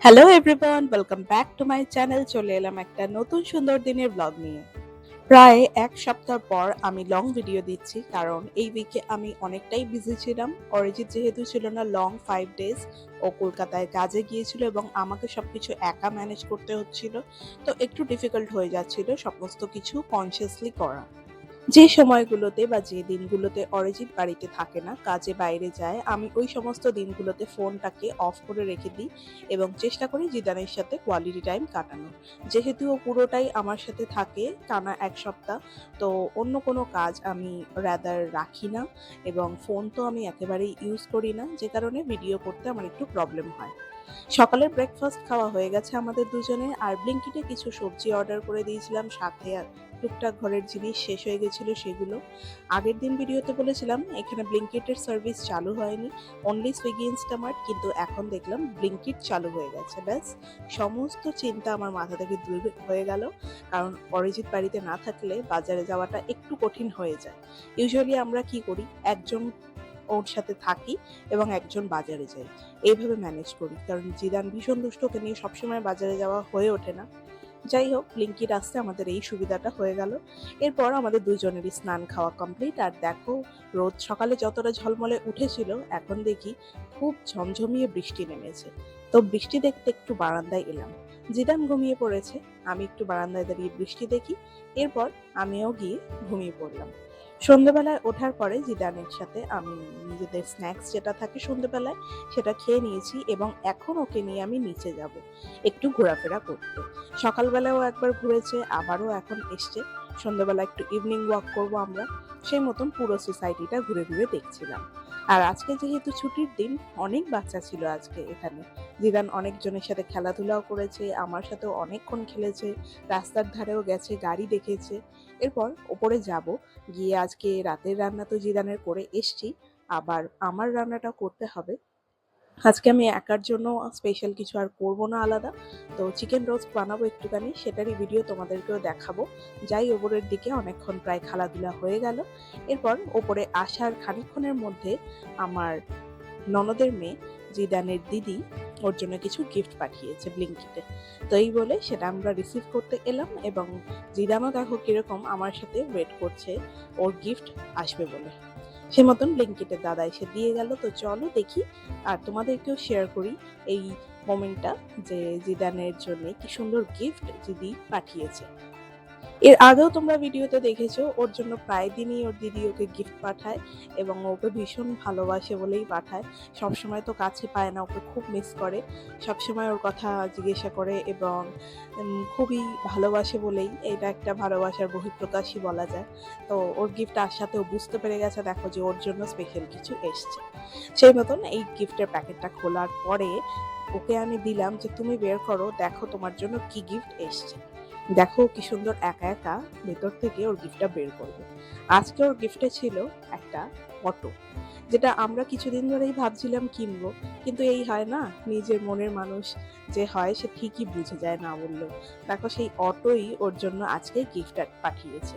Hello everyone welcome back to my channel চলে এলাম একটা নতুন সুন্দর দিনের ব্লগ নিয়ে। প্রায় এক সপ্তাহ পর আমি লং ভিডিও দিচ্ছি, কারণ এই উইকে আমি অনেকটাই বিজি ছিলাম। অরিজিৎ যেহেতু ছিল না লং ফাইভ ডেজ ও কলকাতায় কাজে গিয়েছিল এবং আমাকে সবকিছু একা ম্যানেজ করতে হচ্ছিল। তো একটু ডিফিকাল্ট হয়ে যাচ্ছিল, সমস্ত কিছু কনসিয়াসলি করা। যে সময়গুলোতে বা যে দিনগুলোতে অরিজিৎ বাড়িতে থাকে না, কাজে বাইরে যায়, আমি ওই সমস্ত দিনগুলোতে ফোনটাকে অফ করে রেখে দিই এবং চেষ্টা করি জিদানের সাথে কোয়ালিটি টাইম কাটানোর। যেহেতু ও পুরোটাই আমার সাথে থাকে টানা এক সপ্তাহ, তো অন্য কোনো কাজ আমি রাদার রাখি না এবং ফোন তো আমি একেবারেই ইউজ করি না, যে কারণে ভিডিও করতে আমার একটু প্রবলেম হয়। সকালের ব্রেকফাস্ট খাওয়া হয়ে গেছে আমাদের দুজনে, আর ব্লিঙ্কিটে কিছু সবজি অর্ডার করে দিয়েছিলাম, সাথে আর টুকটাক ঘরের জিনিস শেষ হয়ে গেছিল সেগুলো। আগের দিন ভিডিওতে বলেছিলাম, এখানে ব্লিঙ্কিটের সার্ভিস চালু হয়নি অনলি সুইগি ইনস্টামার্ট কিন্তু এখন দেখলাম ব্লিঙ্কিট চালু হয়ে গেছে, ব্যাস। সমস্ত চিন্তা আমার মাথা থেকে দূর হয়ে গেল, কারণ অরিজিৎ বাড়িতে না থাকলে বাজারে যাওয়াটা একটু কঠিন হয়ে যায়। ইউজুয়ালি আমরা কি করি, একজন ওর সাথে থাকি এবং একজন বাজারে যাই। এইভাবে ম্যানেজ করি। কারণ জিদান ভীষণ দুষ্ট, ওকে নিয়ে সবসময় বাজারে যাওয়া হয়ে ওঠে না। যাই হোক লিঙ্কিট আসতে আমাদের এই সুবিধাটা হয়ে গেল। এরপর আমাদের দুজনেরই স্নান খাওয়া কমপ্লিট আর দেখো রোদ সকালে যতটা ঝলমলে উঠেছিল, এখন দেখি খুব ঝমঝমিয়ে বৃষ্টি নেমেছে। তো বৃষ্টি দেখতে একটু বারান্দায় এলাম। জিদান ঘুমিয়ে পড়েছে, আমি একটু বারান্দায় দাঁড়িয়ে বৃষ্টি দেখি। এরপর আমিও গিয়ে ঘুমিয়ে পড়লাম। সন্ধ্যেবেলায় ওঠার পরে জিদানের সাথে আমি নিজেদের স্ন্যাক্স যেটা থাকে সন্ধ্যেবেলায় সেটা খেয়ে নিয়েছি এবং এখন ওকে নিয়ে আমি নিচে যাব, একটু ঘোরাফেরা করতে। সকালবেলাও একবার ঘুরেছে, আবারও এখন এসছে। সন্ধ্যেবেলা একটু ইভিনিং ওয়াক করব আমরা, সেই মতন পুরো সোসাইটিটা ঘুরে ঘুরে দেখছিলাম। আর আজকে যেহেতু ছুটির দিন, অনেক বাচ্চা ছিল আজকে এখানে। জিদান অনেকজনের সাথে খেলাধুলাও করেছে, আমার সাথেও অনেকক্ষণ খেলেছে, রাস্তার ধারেও গেছে, গাড়ি দেখেছে। এরপর ওপরে যাব, গিয়ে আজকে রাতের রান্না তো জিদানের করে এসছি, আবার আমার রান্নাটা করতে হবে। আজকে আমি একার জন্য স্পেশাল কিছু আর করব না আলাদা। তো চিকেন রোস্ট বানাবো একটুখানি, সেটারই ভিডিও তোমাদেরকেও দেখাবো। যাই, ওপরের দিকে অনেকক্ষণ প্রায় খেলাধুলা হয়ে গেল। এরপর ওপরে আসার খানিকক্ষণের মধ্যে আমার ননদের মেয়ে জিদানের দিদি ওর জন্য কিছু গিফট পাঠিয়েছে ব্লিঙ্কিতে তো এই বলে সেটা আমরা রিসিভ করতে এলাম এবং জিদানও দেখো কীরকম আমার সাথে ওয়েট করছে, ওর গিফট আসবে বলে। সে মতন ব্লিঙ্কিটের দাদা এসে দিয়ে গেল। তো চলো দেখি, আর তোমাদেরকেও শেয়ার করি এই মোমেন্টটা যে জিদানের জন্য কি সুন্দর গিফট জিদি পাঠিয়েছে। এর আগেও তোমরা ভিডিওতে দেখেছ, ওর জন্য প্রায় দিনই ওর দিদি ওকে গিফট পাঠায় এবং ওকে ভীষণ ভালোবাসে বলেই পাঠায়। সবসময় তো কাছে পায় না, ওকে খুব মিস করে। সবসময় ওর কথা জিজ্ঞাসা করে এবং খুবই ভালোবাসে বলেই। এটা একটা ভালোবাসার বহিঃপ্রকাশই বলা যায়। তো ওর গিফট আসাতে ও বুঝতে পেরে গেছে, দেখো যে ওর জন্য স্পেশাল কিছু এসছে। সেই মতন এই গিফটের প্যাকেটটা খোলার পরে ওকে আমি দিলাম যে, তুমি বের করো, দেখো তোমার জন্য কি গিফট এসছে। দেখো কি সুন্দর একা একা ভেতর থেকে ওর গিফটটা বের করবে। আজকে ওর গিফটে ছিল একটা অটো যেটা আমরা কিছুদিন ধরেই ভাবছিলাম কিনবো, কিন্তু এই হয় না, নিজের মনের মানুষ যে হয় সে ঠিকই বুঝে যায় না বললেও। দেখো সেই অটোই ওর জন্য আজকে গিফট পাঠিয়েছে।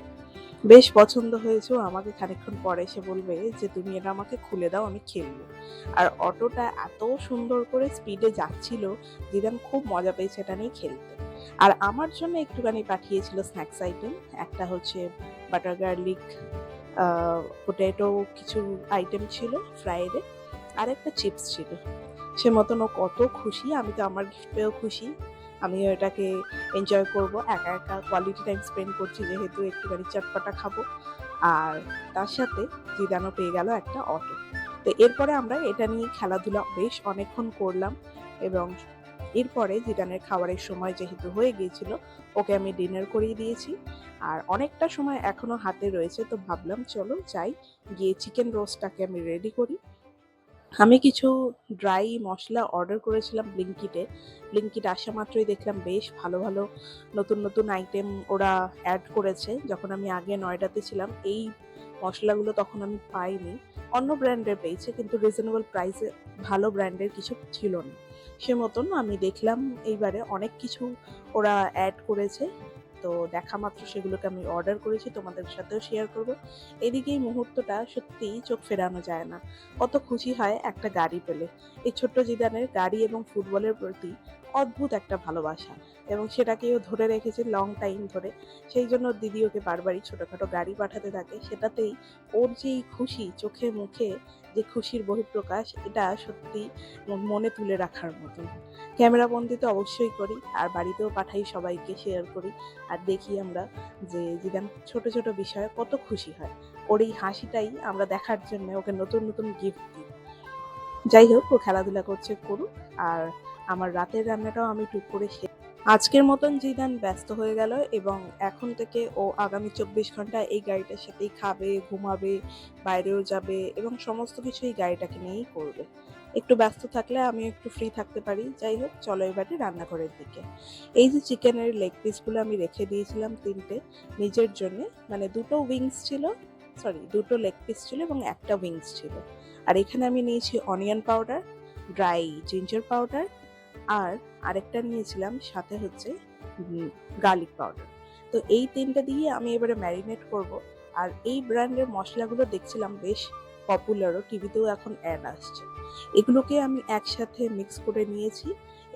বেশ পছন্দ হয়েছে আমাকে খানিকক্ষণ পরে এসে বলবে যে, তুমি এটা আমাকে খুলে দাও, আমি খেলব। আর অটোটা এত সুন্দর করে স্পিডে যাচ্ছিল দিদান খুব মজা পেয়েছে এটা নিয়ে খেলতে। আর আমার জন্য একটুখানি পাঠিয়েছিল স্ন্যাক্স আইটেম একটা হচ্ছে বাটার গার্লিক পোটেটো কিছু আইটেম ছিল ফ্রাইডে আর একটা চিপস ছিল। সে মতন ও কত খুশি, আমি তো আমার গিফট পেয়েও খুশি। আমিও এটাকে এনজয় করব। একা একা কোয়ালিটি টাইম স্পেন্ড করছি যেহেতু একটুখানি চটপটা খাব। আর তার সাথে জিদানও পেয়ে গেল একটা অটো তো এরপরে আমরা এটা নিয়ে খেলাধুলা বেশ অনেকক্ষণ করলাম এবং এরপরে জিদানের খাবারের সময় যেহেতু হয়ে গিয়েছিল, ওকে আমি ডিনার করিয়ে দিয়েছি। আর অনেকটা সময় এখনও হাতে রয়েছে, তো ভাবলাম চলো যাই, গিয়ে চিকেন রোস্টটাকে আমি রেডি করি। আমি কিছু ড্রাই মশলা অর্ডার করেছিলাম ব্লিঙ্কিটে ব্লিঙ্কিট আসা মাত্রই দেখলাম বেশ ভালো ভালো নতুন নতুন আইটেম ওরা অ্যাড করেছে। যখন আমি আগে নয়ডাতে ছিলাম, এই মশলাগুলো তখন আমি পাইনি। অন্য ব্র্যান্ডের পেয়েছে, কিন্তু রিজনেবল প্রাইসে ভালো ব্র্যান্ডের কিছু ছিল না। সে মতন আমি দেখলাম, এইবারে অনেক কিছু ওরা অ্যাড করেছে। তো দেখা মাত্র সেগুলোকে আমি অর্ডার করেছি, তোমাদের সাথেও শেয়ার করব। এদিকে এই মুহূর্তটা সত্যিই চোখ ফেরানো যায় না। কত খুশি হয় একটা গাড়ি পেলে। এই ছোট্ট জিদানের গাড়ি এবং ফুটবলের প্রতি অদ্ভুত একটা ভালোবাসা এবং সেটাকেও ধরে রেখেছে লং টাইম ধরে। সেই জন্য দিদি ওকে বারবারই ছোটোখাটো গাড়ি পাঠাতে থাকে। সেটাতেই ওর যেই খুশি চোখে মুখে যে খুশির বহিঃপ্রকাশ, এটা সত্যি মনে তুলে রাখার মতন ক্যামেরা বন্দি তো অবশ্যই করি, আর বাড়িতেও পাঠাই সবাইকে শেয়ার করি। আর দেখি আমরা যে জিদান ছোট ছোট বিষয়ে কত খুশি হয়। ওর এই হাসিটাই আমরা দেখার জন্য ওকে নতুন নতুন গিফট দিই। যাই হোক, ও খেলাধুলা করছে, করুক। আর আমার রাতের রান্নাটাও আমি টুক করে সে আজকের মতন জিদান ব্যস্ত হয়ে গেল এবং এখন থেকে ও আগামী চব্বিশ ঘণ্টা এই গাড়িটার সাথেই খাবে, ঘুমাবে, বাইরেও যাবে এবং সমস্ত কিছু এই গাড়িটাকে নিয়েই করবে। একটু ব্যস্ত থাকলে আমি একটু ফ্রি থাকতে পারি। যাই হোক, চলো এবারে রান্নাঘরের দিকে। এই যে চিকেনের লেগ পিসগুলো আমি রেখে দিয়েছিলাম তিনটে নিজের জন্য মানে দুটো উইংস ছিল সরি দুটো লেগ পিস ছিল এবং একটা উইংস ছিল। আর এখানে আমি নিয়েছি onion powder dry ginger powder আর আরেকটা নিয়েছিলাম, সাথে হচ্ছে গার্লিক পাউডার তো এই তিনটা দিয়ে আমি এবারে ম্যারিনেট করব। আর এই ব্র্যান্ডের মশলাগুলো দেখছিলাম বেশ পপুলারও টিভিতেও এখন অ্যাড আসছে। এগুলোকে আমি একসাথে মিক্স করে নিয়েছি।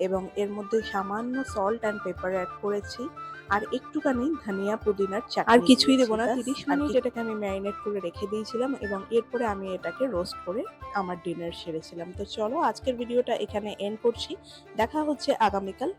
এবং এর মধ্যে সামান্য সল্ট অ্যান্ড পেপার অ্যাড করেছি। আর একটুখানি ধনিয়া পুদিনার চা আর কিছুই। দেবো না, তিরিশ মিনিট এটাকে আমি ম্যারিনেট করে রেখে দিয়েছিলাম এবং এরপরে আমি এটাকে রোস্ট করে আমার ডিনার সেরেছিলাম। তো চলো আজকের ভিডিওটা এখানে এন্ড করছি। দেখা হচ্ছে আগামীকাল।